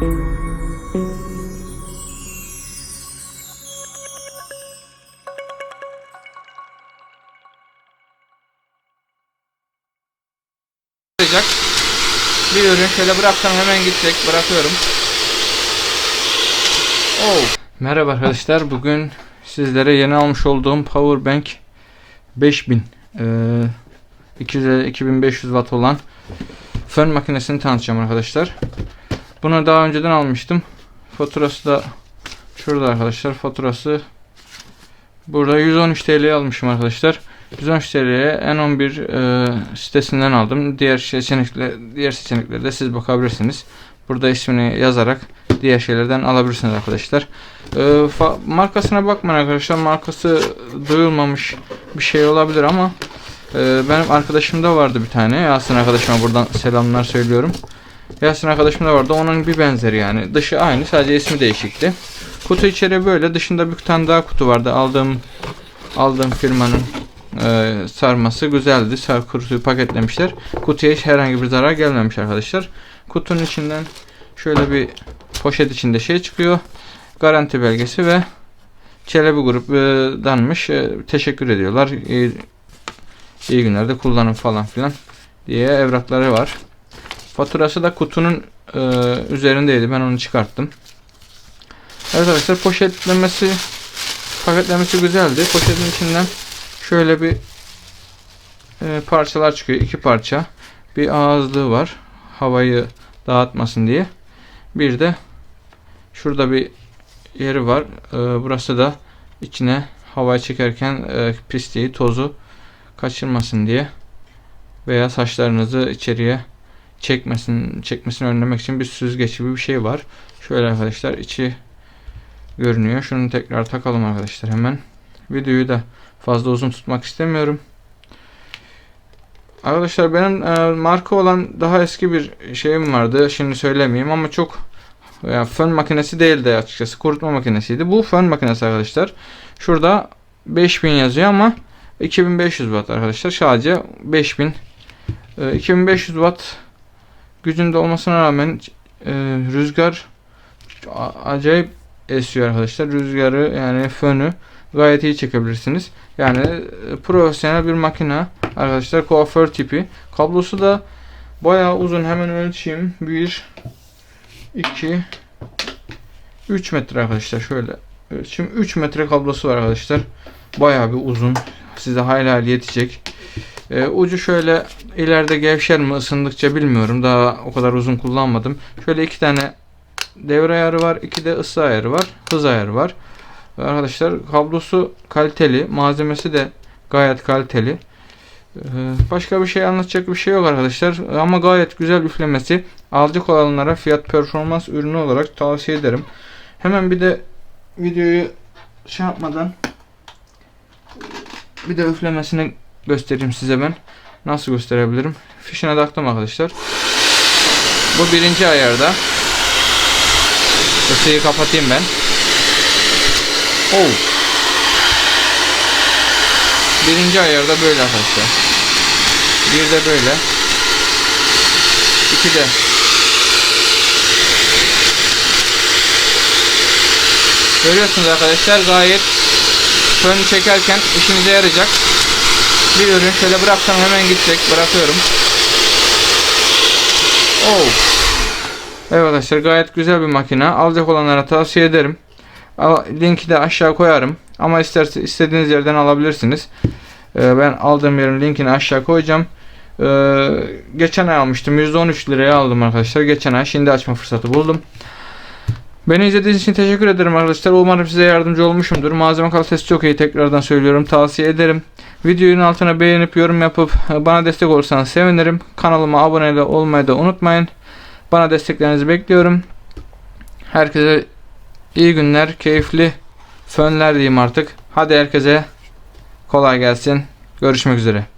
olacak. Bir ürün şöyle bıraksam hemen gidecek. Bırakıyorum. Oh. Merhaba arkadaşlar. Bugün sizlere yeni almış olduğum Powerbank 5000 eee 200 2500 watt olan fön makinesini tanıtacağım arkadaşlar. Bunu daha önceden almıştım. Faturası da şurada arkadaşlar. Faturası burada 113 TL'ye almışım arkadaşlar. 113 TL'ye N11 e, sitesinden aldım. Diğer seçenekler diğer seçeneklere de siz bakabilirsiniz. Burada ismini yazarak diğer şeylerden alabilirsiniz arkadaşlar. E, markasına bakmayın arkadaşlar. Markası duyulmamış bir şey olabilir ama e, benim arkadaşımda vardı bir tane. Yasin arkadaşıma buradan selamlar söylüyorum. Yasin arkadaşımda vardı. Onun bir benzeri yani. Dışı aynı sadece ismi değişikti. Kutu içeri böyle. Dışında bir tane daha kutu vardı. Aldığım aldığım firmanın e, sarması güzeldi. Sar kutuyu paketlemişler. Kutuya hiç herhangi bir zarar gelmemiş arkadaşlar. Kutunun içinden şöyle bir poşet içinde şey çıkıyor. Garanti belgesi ve Çelebi Grup e, danmış. E, teşekkür ediyorlar. İyi, iyi günlerde kullanın falan filan diye evrakları var. Faturası da kutunun e, üzerindeydi. Ben onu çıkarttım. Evet arkadaşlar poşetlemesi paketlemesi güzeldi. Poşetin içinden şöyle bir e, parçalar çıkıyor. iki parça. Bir ağızlığı var. Havayı dağıtmasın diye. Bir de şurada bir yeri var. E, burası da içine havayı çekerken e, pisliği, tozu kaçırmasın diye veya saçlarınızı içeriye çekmesin, çekmesini önlemek için bir süzgeç gibi bir şey var. Şöyle arkadaşlar içi görünüyor. Şunu tekrar takalım arkadaşlar hemen. Videoyu da fazla uzun tutmak istemiyorum. Arkadaşlar benim e, marka olan daha eski bir şeyim vardı. Şimdi söylemeyeyim ama çok yani fön makinesi değildi açıkçası. Kurutma makinesiydi. Bu fön makinesi arkadaşlar. Şurada 5000 yazıyor ama 2500 watt arkadaşlar. Sadece 5000 e, 2500 watt gücünde olmasına rağmen e, rüzgar acayip esiyor arkadaşlar. Rüzgarı yani fönü gayet iyi çekebilirsiniz. Yani e, profesyonel bir makine arkadaşlar kuaför tipi. Kablosu da bayağı uzun. Hemen ölçeyim. 1 2 3 metre arkadaşlar. Şöyle ölçeyim. 3 metre kablosu var arkadaşlar. Bayağı bir uzun. Size hayli hayli yetecek. E, ucu şöyle ileride gevşer mi ısındıkça bilmiyorum. Daha o kadar uzun kullanmadım. Şöyle iki tane devre ayarı var. iki de ısı ayarı var. Hız ayarı var. Arkadaşlar kablosu kaliteli. Malzemesi de gayet kaliteli. Ee, Başka bir şey anlatacak bir şey yok arkadaşlar. Ama gayet güzel üflemesi. Alacak olanlara fiyat performans ürünü olarak tavsiye ederim. Hemen bir de videoyu şey yapmadan bir de üflemesini göstereyim size ben. Nasıl gösterebilirim? Fişine taktım arkadaşlar. Bu birinci ayarda. Isıyı kapatayım ben. Oh. Birinci ayarda böyle arkadaşlar. Bir de böyle. İki de. Görüyorsunuz arkadaşlar gayet fön çekerken işinize yarayacak. Bir ürün şöyle bıraksam hemen gidecek. Bırakıyorum. Oh. Evet arkadaşlar gayet güzel bir makine. Alacak olanlara tavsiye ederim. Linki de aşağı koyarım. Ama isterse istediğiniz yerden alabilirsiniz. Ee, ben aldığım yerin linkini aşağı koyacağım. Ee, geçen ay almıştım. %13 liraya aldım arkadaşlar. Geçen ay. Şimdi açma fırsatı buldum. Beni izlediğiniz için teşekkür ederim arkadaşlar. Umarım size yardımcı olmuşumdur. Malzeme kalitesi çok iyi. Tekrardan söylüyorum. Tavsiye ederim. Videonun altına beğenip yorum yapıp bana destek olursanız sevinirim. Kanalıma abone olmayı da unutmayın. Bana desteklerinizi bekliyorum. Herkese iyi günler, keyifli fönler diyeyim artık. Hadi herkese kolay gelsin. Görüşmek üzere.